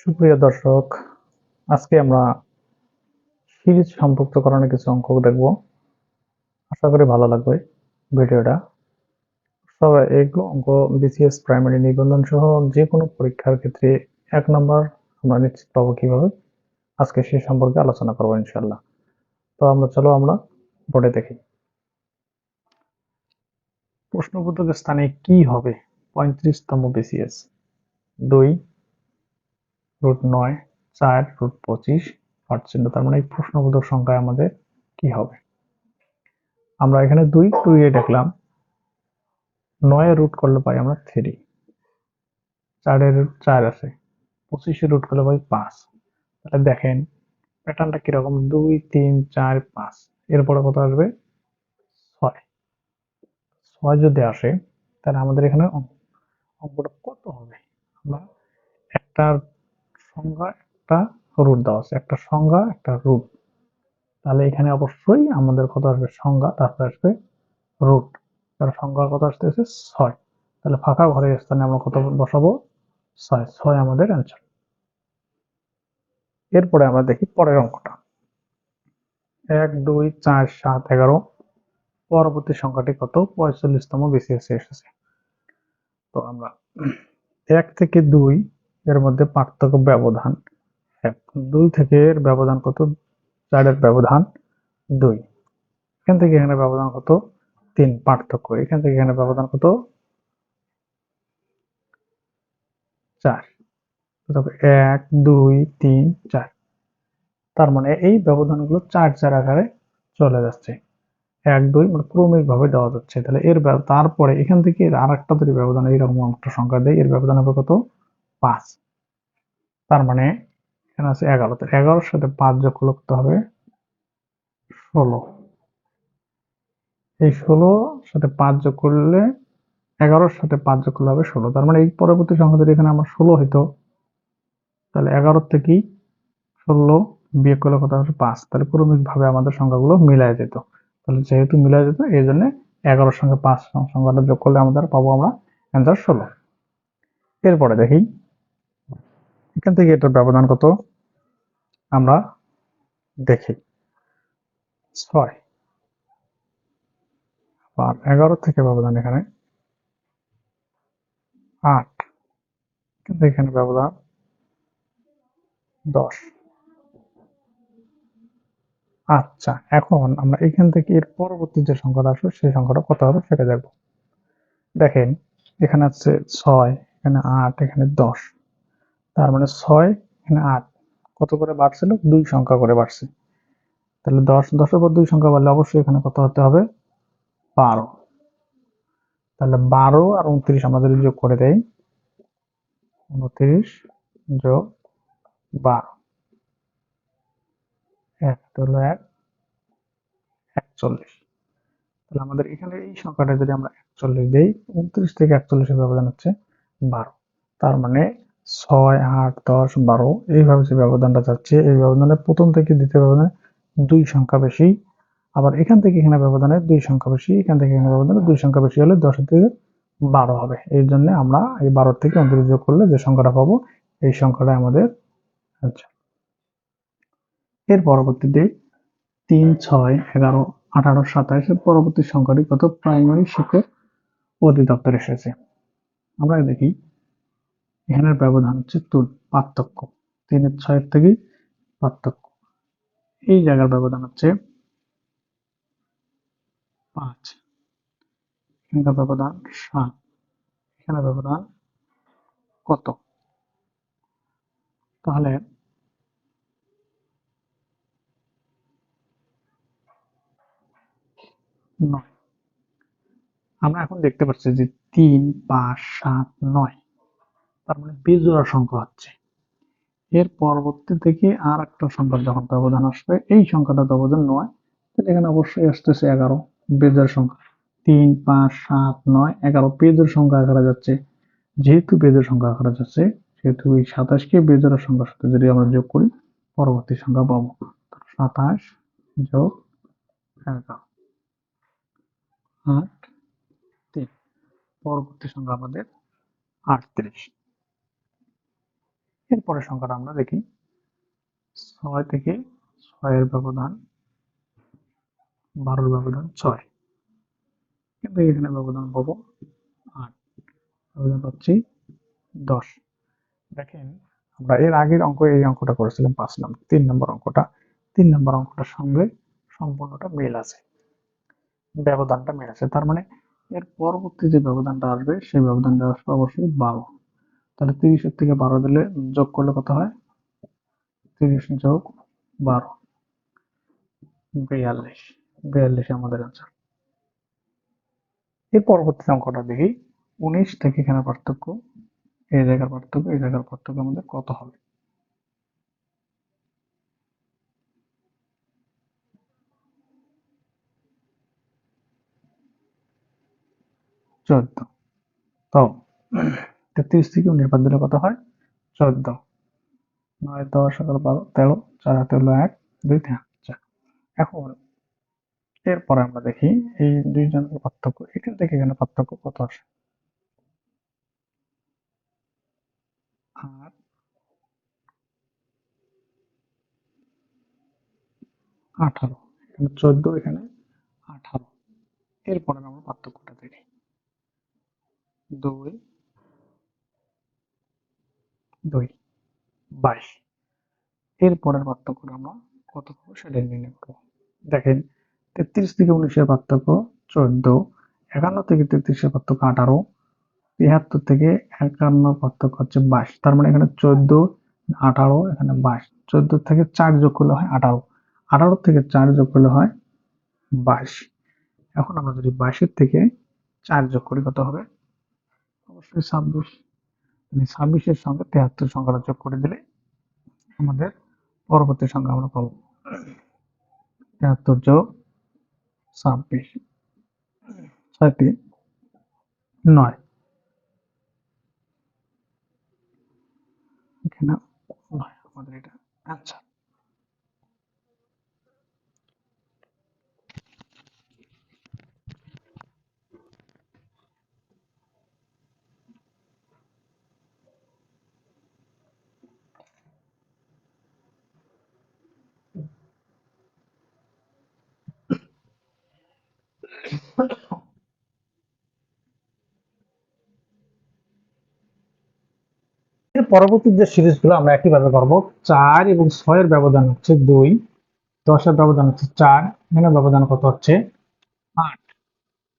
সুপ্রিয় দর্শক, আজকে আমরা সিরিজ সম্পৃক্তকরণের কিছু অঙ্ক দেখব। আশা করি ভালো লাগবে ভিডিওটা। সবাই এগুলো অঙ্ক বিসিএস প্রাইমারি নিবন্ধন সহ যে কোনো পরীক্ষার ক্ষেত্রে এক নম্বর আমরা নিশ্চিত পাবো কীভাবে? আজকে সে সম্পর্কে আলোচনা করব ইনশাল্লাহ তো আমরা চলো আমরা বোর্ডে দেখি। প্রশ্নবোধক স্থানে কি হবে? পঁয়ত্রিশতম বিসিএস দুই রুট নয়, চার রুট পঁচিশ চিহ্ন তার মানে এই প্রশ্নবোধক সংখ্যায় আমাদের কি হবে? আমরা এখানে দুই দুই এ দেখলাম, নয় রুট করলে পাই আমরা থ্রি চারের রুট চার আছে, পঁচিশে রুট করলে পাই পাঁচ। তাহলে দেখেন প্যাটার্নটা কীরকম? দুই, তিন, চার, পাঁচ। এরপরে কত আসবে? ছয়। ছয় যদি আসে, তাহলে আমাদের এখানে অঙ্ক- অঙ্কটা কত হবে? আমরা একটা সংখ্যা একটা রুট দেওয়া আছে। একটা সংজ্ঞা, একটা রুট তাহলে এখানে অবশ্যই আমাদের কত আসবে? সংজ্ঞা, তারপরে আসবে রুট তার সংখ্যা কত আসতেছে ছয়। তাহলে ফাঁকা ঘরের স্থানে আমরা কত বসাবো? ছয়। ছয় আমাদের অ্যান্সার এরপরে আমরা দেখি পরের অঙ্কটা। এক, দুই, চার, সাত, এগারো। পরবর্তী সংখ্যাটি কত? পঁয়তাল্লিশতম বিসিএসে এসেছে। তো আমরা এক থেকে দুই এর মধ্যে পার্থক্য ব্যবধান এক। দুই থেকে এর ব্যবধান কত? চারের ব্যবধান দুই। এখান থেকে এখানে ব্যবধান কত? তিন পার্থক্য। এখান থেকে এখানে ব্যবধান কত? চার। এক, দুই, তিন, চার। তার মানে এই ব্যবধানগুলো চার চার আকারে চলে যাচ্ছে। এক, দুই মানে ক্রমিক ভাবে দেওয়া যাচ্ছে। তাহলে এর তারপরে এখান থেকে আর একটা ব্যবধান এইরকম একটা সংখ্যা দেয়, এর ব্যবধান হবে কত? পাঁচ। তার মানে এখানে আছে এগারো। তো এগারোর সাথে পাঁচ যোগ করলে কত হবে? ষোলো। এই ষোলো সাথে পাঁচ যোগ করলে এগারোর সাথে পাঁচ যোগ করলে হবে ষোলো। তার মানে এই পরবর্তী সংখ্যা যদি এখানে আমার ষোলো হইতো, তাহলে এগারোর থেকেই ষোলো বিয়োগ করলে কত হবে? পাঁচ। তাহলে ক্রমিক ভাবে আমাদের সংখ্যাগুলো মিলাই যেত। তাহলে যেহেতু মিলাই যেত, এই জন্য এগারোর সঙ্গে পাঁচ সংখ্যাটা যোগ করলে আমাদের পাবো আমরা অ্যান্সার ষোলো। এরপরে দেখি এখান থেকে এটার ব্যবধান কত? আমরা দেখি। ছয়। আর এগারো থেকে ব্যবধান এখানে। আট। কিন্তু এখানে ব্যবধান দশ। আচ্ছা এখন আমরা এখান থেকে এর পরবর্তী যে সংখ্যাটা আসবে সেই সংখ্যাটা কত হবে সেটা দেখব। দেখেন, এখানে আছে ছয়, এখানে আট, এখানে দশ। তার মানে ছয় এখানে আট। কত করে বাড়ছিল? দুই সংখ্যা করে বাড়ছে। তাহলে দশ, দশের পর দুই সংখ্যা বাড়লে অবশ্যই এখানে কত হতে হবে? বারো। তাহলে বারো আর উনত্রিশ আমাদের যোগ করে দেয় উনত্রিশ যোগ বারো। এক হলো এক, একচল্লিশ। তাহলে আমাদের এখানে এই সংখ্যাটা যদি আমরা একচল্লিশ দিই, উনত্রিশ থেকে একচল্লিশের ব্যবধান হচ্ছে বারো। তার মানে ছয়, আট, দশ, বারো, এইভাবে যে ব্যবধানটা যাচ্ছে, এই ব্যবধানে প্রথম থেকে দ্বিতীয় ব্যবধানে দুই সংখ্যা বেশি। আবার এখান থেকে এখানে ব্যবধানে দুই সংখ্যা বেশি, এখান থেকে এখানে ব্যবধানে দুই সংখ্যা বেশি হলে থেকে বারো হবে। এই জন্য আমরা এই থেকে করলে যে সংখ্যাটা পাবো, এই সংখ্যাটা আমাদের আচ্ছা এর পরবর্তীতে তিন, ছয়, এগারো, আঠারো সাতাশ এর পরবর্তী সংখ্যাটি কত? প্রাইমারি শিক্ষক অধিদপ্তর এসেছে। আমরা দেখি। এখানের ব্যবধান হচ্ছে তুল, পার্থক্য। তিনের ছয়ের থেকে পার্থক্য। এই জায়গার ব্যবধান হচ্ছে পাঁচ। এখানকার ব্যবধান সাত। এখানে ব্যবধান কত? তাহলে নয়। আমরা এখন দেখতে পাচ্ছি যে তিন, পাঁচ, সাত, নয়। তার মানে বেজোড়া সংখ্যা হচ্ছে। এর পরবর্তী থেকে আর একটা সংখ্যার যখন ব্যবধান আসবে, এই সংখ্যাটা ব্যবধান নয়, তাহলে এখানে অবশ্যই আসতেছে এগারো, বেজোড় সংখ্যা। তিন, পাঁচ, সাত, নয়, এগারো, বেজোড় সংখ্যা আকারে যাচ্ছে। যেহেতু বেজোড় সংখ্যা আকারে যাচ্ছে, সেহেতু এই সাতাশকে বেজোড় সংখ্যার সাথে যদি আমরা যোগ করি, পরবর্তী সংখ্যা পাবো। সাতাশ যোগ এগারো, আট, তিন, পরবর্তী সংখ্যা আমাদের আটত্রিশ। এরপরের সংখ্যাটা আমরা দেখি। ছয় থেকে ছয়ের ব্যবধান বারোর ব্যবধান ছয়। কিন্তু এখানে ব্যবধান পাবো আট। পাচ্ছি দশ। দেখেন, আমরা এর আগের অঙ্ক এই অঙ্কটা করেছিলাম পাঁচ নম্বর তিন নম্বর অঙ্কটা। তিন নম্বর অঙ্কটার সঙ্গে সম্পূর্ণটা মিল আছে। ব্যবধানটা মিল আছে। তার মানে এর পরবর্তী যে ব্যবধানটা আসবে, সেই ব্যবধানটা আসবে অবশ্যই বারো। তাহলে তিরিশের থেকে বারো দিলে যোগ করলে কত হয়? তিরিশ যোগ বারো। বিয়াল্লিশ। বিয়াল্লিশ আমাদের অ্যান্সার এর পরবর্তী অঙ্কটা দেখি। উনিশ থেকে এখানে পার্থক্য, এই জায়গার পার্থক্য, এই জায়গার পার্থক্য আমাদের কত হবে? চোদ্দ। তো তেত্রিশ থেকে উনিশ দিলে কত হয়, চোদ্দ। নয়, দশ, এগারো, বারো, তেরো, চার হাতে হলো এক, দুই, তিন এখন এরপরে আমরা দেখি এই দুইজনের পার্থক্য, এখান থেকে এখানে পার্থক্য কত আসে? আট। আঠারো। এখানে চোদ্দ, এখানে আঠারো। এরপরে আমরা পার্থক্যটা দেখি। দুই দুই, বাইশ। এরপরের পার্থক্যটা আমরা কত পাবো সেটা নির্ণয় করব দেখেন, তেত্রিশ থেকে উনিশের পার্থক্য চোদ্দ, একান্ন থেকে তেত্রিশের পার্থক্য আঠারো, তিয়াত্তর থেকে একান্ন পার্থক্য হচ্ছে বাইশ। তার মানে এখানে চোদ্দ, আঠারো, এখানে বাইশ। চোদ্দ থেকে চার যোগ করলে হয় আঠারো। আঠারো থেকে চার যোগ করলে হয় বাইশ। এখন আমরা যদি বাইশের থেকে চার যোগ করি, কত হবে? অবশ্যই ছাব্বিশ। মানে ছাব্বিশের সঙ্গে তেহাত্তর সংখ্যাটা যোগ করে দিলে আমাদের পরবর্তী সংখ্যা আমরা পাবো। তেহাত্তর যোগ ছাব্বিশ, ছয়টি, নয়। এখানে আমাদের এটা। আচ্ছা। পরবর্তী যে সিরিজগুলো আমরা একইভাবে করব চার এবং ছয়ের ব্যবধান হচ্ছে দুই, দশের ব্যবধান হচ্ছে চার, এখানে ব্যবধান কত হচ্ছে? আট।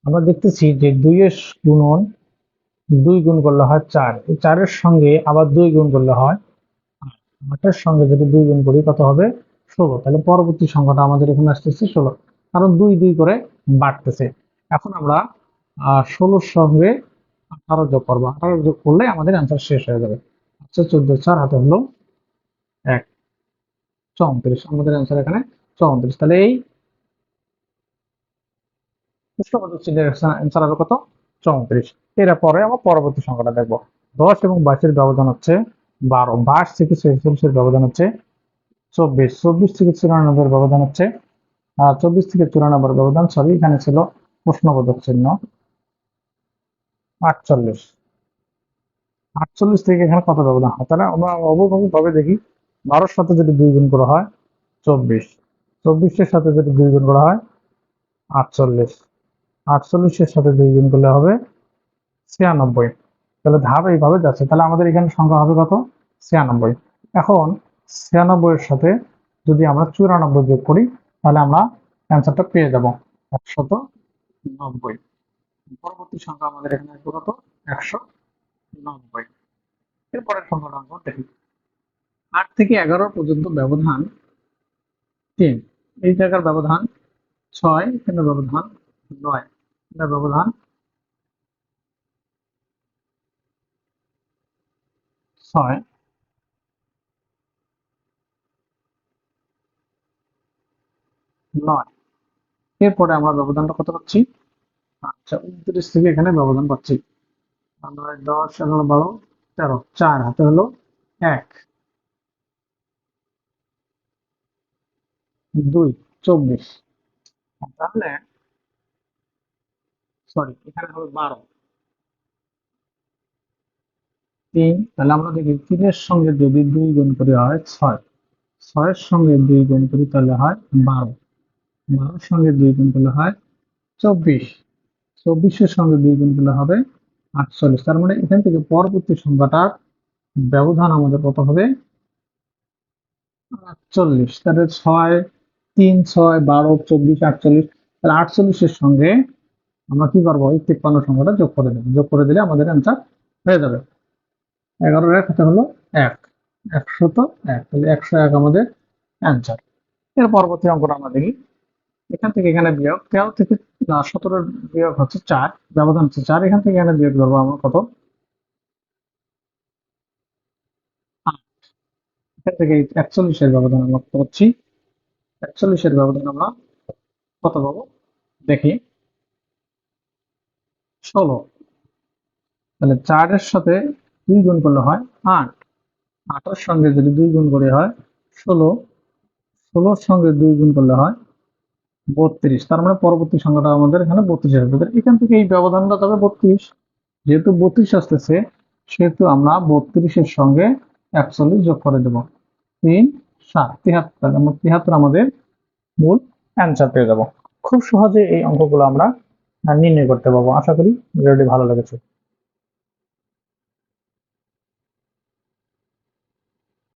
আমরা দেখতেছি যে দুইয়ের গুণন দুই গুণ করলে হয় চার। এই চারের সঙ্গে আবার দুই গুণ করলে হয় আটের সঙ্গে যদি দুই গুণ করি, কত হবে? ষোলো। তাহলে পরবর্তী সংখ্যাটা আমাদের এখানে আসতেছে ষোলো। কারণ দুই দুই করে বাড়তেছে। এখন আমরা ষোলোর সঙ্গে আঠারো যোগ করব। আঠারো যোগ করলে আমাদের অ্যান্সার শেষ হয়ে যাবে। আচ্ছা চোদ্দ, চার হাতে হলো এক। চৌত্রিশ। আমাদের অ্যান্সার এখানে চৌত্রিশ। তাহলে এই কত? চৌত্রিশ। এর পরে আমরা পরবর্তী সংখ্যাটা দেখব। দশ এবং বাইশের ব্যবধান হচ্ছে বারো। বাইশ থেকে ছেচল্লিশের ব্যবধান হচ্ছে চব্বিশ। চব্বিশ থেকে চুরানব্বই ব্যবধান হচ্ছে চব্বিশ থেকে চুরানব্বই ব্যবধান সরি এখানে ছিল প্রশ্নবোধক চিহ্ন আটচল্লিশ। আটচল্লিশ থেকে এখানে কত ব্যবধান হয়? তাহলে আমরা অবশ্যই ভাবে দেখি, বারোর সাথে যদি দুই গুণ করা হয়, চব্বিশ। চব্বিশের সাথে যদি দুই গুণ করা হয়, আটচল্লিশ। আটচল্লিশের সাথে দুই গুণ করলে হবে ছিয়ানব্বই। তাহলে ধাপ এইভাবে যাচ্ছে। তাহলে আমাদের এখানে সংখ্যা হবে কত? ছিয়ানব্বই। এখন ছিয়ানব্বই এর সাথে যদি আমরা চুরানব্বই যোগ করি, তাহলে আমরা অ্যান্সারটা পেয়ে যাব। একশত নব্বই। পরবর্তী সংখ্যা আমাদের এখানে আসবে কত? একশো নব্বই। এরপরের সংখ্যাটা আমরা দেখি। আট থেকে এগারো পর্যন্ত ব্যবধান তিন। এই জায়গার ব্যবধান ছয়, এখানে ব্যবধান নয়। এটা ব্যবধান ছয়। নয়। এরপরে আমরা ব্যবধানটা কত পাচ্ছি? আচ্ছা উনত্রিশ থেকে এখানে ব্যবধান পাচ্ছি। দশ, এগারো, বারো, তেরো, চার হাতে হলো এক। দুই, চব্বিশ। তাহলে সরি এখানে হবে বারো। তিন, তাহলে আমরা দেখি, তিনের সঙ্গে যদি দুই গুণ করি হয় ছয়। ছয়ের সঙ্গে দুই গুণ করি তাহলে হয় বারো। সঙ্গে দুই গুণ করলে হয় চব্বিশ। চব্বিশের সঙ্গে দুই গুণ করলে হবে আটচল্লিশ। তার মানে এখান থেকে পরবর্তী সংখ্যাটার ব্যবধান আমাদের কত হবে? আটচল্লিশ। তাহলে ছয়, তিন, ছয়, বারো, চব্বিশ, আটচল্লিশ। তাহলে আটচল্লিশের সঙ্গে আমরা কি করব? এই তিপ্পান্ন সংখ্যাটা যোগ করে দেবো। যোগ করে দিলে আমাদের অ্যান্সার হয়ে যাবে। এগারোর এক হাতে হলো এক। একশত এক। তাহলে একশো এক আমাদের অ্যান্সার এর পরবর্তী অঙ্কটা আমরা দেখি। এখান থেকে এখানে বিয়োগ। তেরো থেকে সতেরোর বিয়োগ হচ্ছে চার। ব্যবধান হচ্ছে চার। এখান থেকে এখানে বিয়োগ করব আমরা কত? এখান থেকে একচল্লিশের ব্যবধান আমরা একচল্লিশের ব্যবধান আমরা কত পাবো? দেখি। ষোলো। তাহলে চারের সাথে দুই গুণ করলে হয় আট। আটের সঙ্গে যদি দুই গুণ করে হয় ষোলো। ষোলোর সঙ্গে দুই গুণ করলে হয় বত্রিশ। তার মানে পরবর্তী সংখ্যাটা আমাদের এখানে বত্রিশ আসবে। এখান থেকে এই ব্যবধানটা তবে বত্রিশ। যেহেতু বত্রিশ আসতেছে, সেহেতু আমরা বত্রিশের সঙ্গে একচল্লিশ যোগ করে দেব। তিন, সাত, তিহাত্তর। আমরা তিহাত্তর আমাদের মূল অ্যান্সার পেয়ে যাব। খুব সহজে এই অঙ্কগুলো আমরা নির্ণয় করতে পারব। আশা করি ভিডিওটি ভালো লেগেছে।